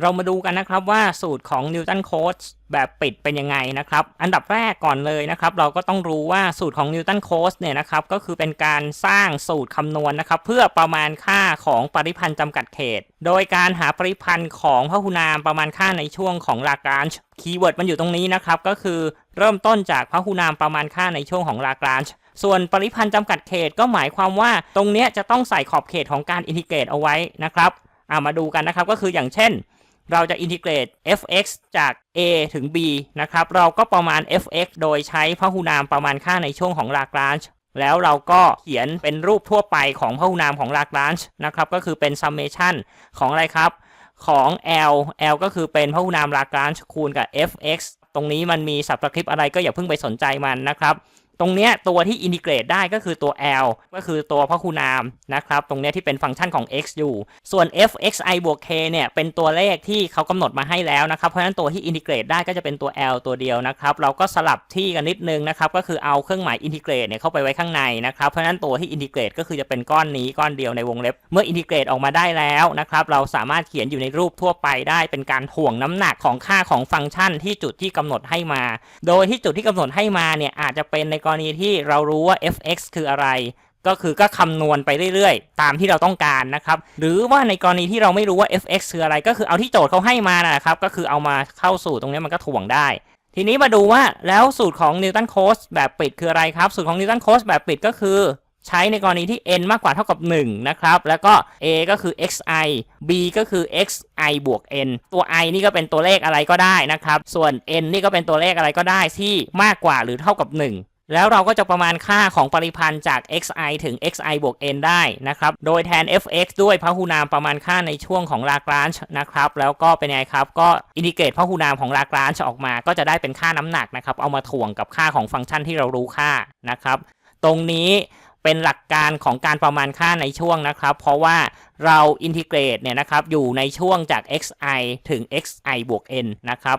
เรามาดูกันนะครับว่าสูตรของนิวตันโค้ดแบบปิดเป็นยังไงนะครับ อันดับแรกก่อนเลยนะครับ เราก็ต้องรู้ว่าสูตรของนิวตันโค้ดเนี่ยนะครับ ก็คือเป็นการสร้างสูตรคำนวณนะครับ เพื่อประมาณค่าของปริพันธ์จำกัดเขต โดยการหาปริพันธ์ของพหุนามประมาณค่าในช่วงของลากรานจ์คีย์เวิร์ดมันอยู่ตรงนี้นะครับ ก็คือเริ่มต้นจากพหุนามประมาณค่าในช่วงของลากรานจ์ส่วนปริพันธ์จำกัดเขตก็หมายความว่า ตรงเนี้ยจะต้องใส่ขอบเขตของการอินทิเกรตเอาไว้นะครับอ่ามาดูกันนะครับก็คืออย่างเช่น เราจะอินทิเกรต f(x) จาก a ถึง b นะครับ เราก็ประมาณ f(x) โดยใช้พหุนามประมาณค่าในช่วงของลากรานจ์แล้วเราก็เขียนเป็นรูปทั่วไปของพหุนามของลากรานจ์นะครับ ก็คือเป็น summation ของอะไรครับ ของ l l ก็คือเป็นพหุนามลากรานจ์คูณกับ f(x) ตรงนี้มันมีสับสคริปต์อะไรก็อย่าเพิ่งไปสนใจมันนะครับ ตรงเนี้ยตัวที่อินทิเกรตได้ก็คือตัว l ก็คือตัวพหุนามนะครับ ตรงเนี้ยที่เป็นฟังก์ชันของ x อยู่ ส่วน f(xi) บวก k เนี่ยเป็นตัวเลขที่เขากำหนดมาให้แล้วนะครับ เพราะฉะนั้นตัวที่อินทิเกรตได้ก็จะเป็นตัว l ตัวเดียวนะครับ เราก็สลับที่กันนิดนึงนะครับ ก็คือเอาเครื่องหมายอินทิเกรตเนี่ยเข้าไปไว้ข้างในนะครับ เพราะฉะนั้นตัวที่อินทิเกรตก็คือจะเป็นก้อนนี้ก้อนเดียวในวงเล็บ เมื่ออินทิเกรตออกมาได้แล้วนะครับ เราสามารถเขียนอยู่ในรูปทั่วไปได้ เป็นการถ่วงน้ำหนักของค่าของฟังก์ชันที่จุดที่กำหนดให้มา โดยที่จุดที่กำหนดให้มาเนี่ยอาจจะเป็นในกรณีที่เรารู้ว่า f(x) คืออะไร ก็คือก็คำนวณไปเรื่อยๆ ตามที่เราต้องการนะครับ หรือว่าในกรณีที่เราไม่รู้ว่า f(x) คืออะไร ก็คือเอาที่โจทย์เขาให้มานะครับ ก็คือเอามาเข้าสู่ตรงนี้มันก็ถ่วงได้ ทีนี้มาดูว่าแล้วสูตรของนิวตันโคสแบบปิดคืออะไรครับ สูตรของนิวตันโคสแบบปิดก็คือใช้ในกรณีที่ n มากกว่าเท่ากับ 1 นะครับ แล้วก็ a ก็คือ xi b ก็คือ xi บวก n ตัว i นี่ก็เป็นตัวเลขอะไรก็ได้นะครับ ส่วน n นี่ก็เป็นตัวเลขอะไรก็ได้ที่มากกว่าหรือเท่ากับ 1 แล้วเราก็จะประมาณค่าของปริพันธ์จาก xi ถึง xi บวก n ได้นะครับ โดยแทน fx ด้วยพหุนามประมาณค่าในช่วงของลากรานจ์นะครับ แล้วก็เป็นไงครับ ก็อินทิเกรตพหุนามของลากรานจ์ออกมา ก็จะได้เป็นค่าน้ำหนักนะครับ เอามาถ่วงกับค่าของฟังก์ชันที่เรารู้ค่านะครับ ตรงนี้เป็นหลักการของการประมาณค่าในช่วงนะครับ เพราะว่าเราอินทิเกรตเนี่ยนะครับอยู่ในช่วงจาก xi ถึง xi บวก n นะครับ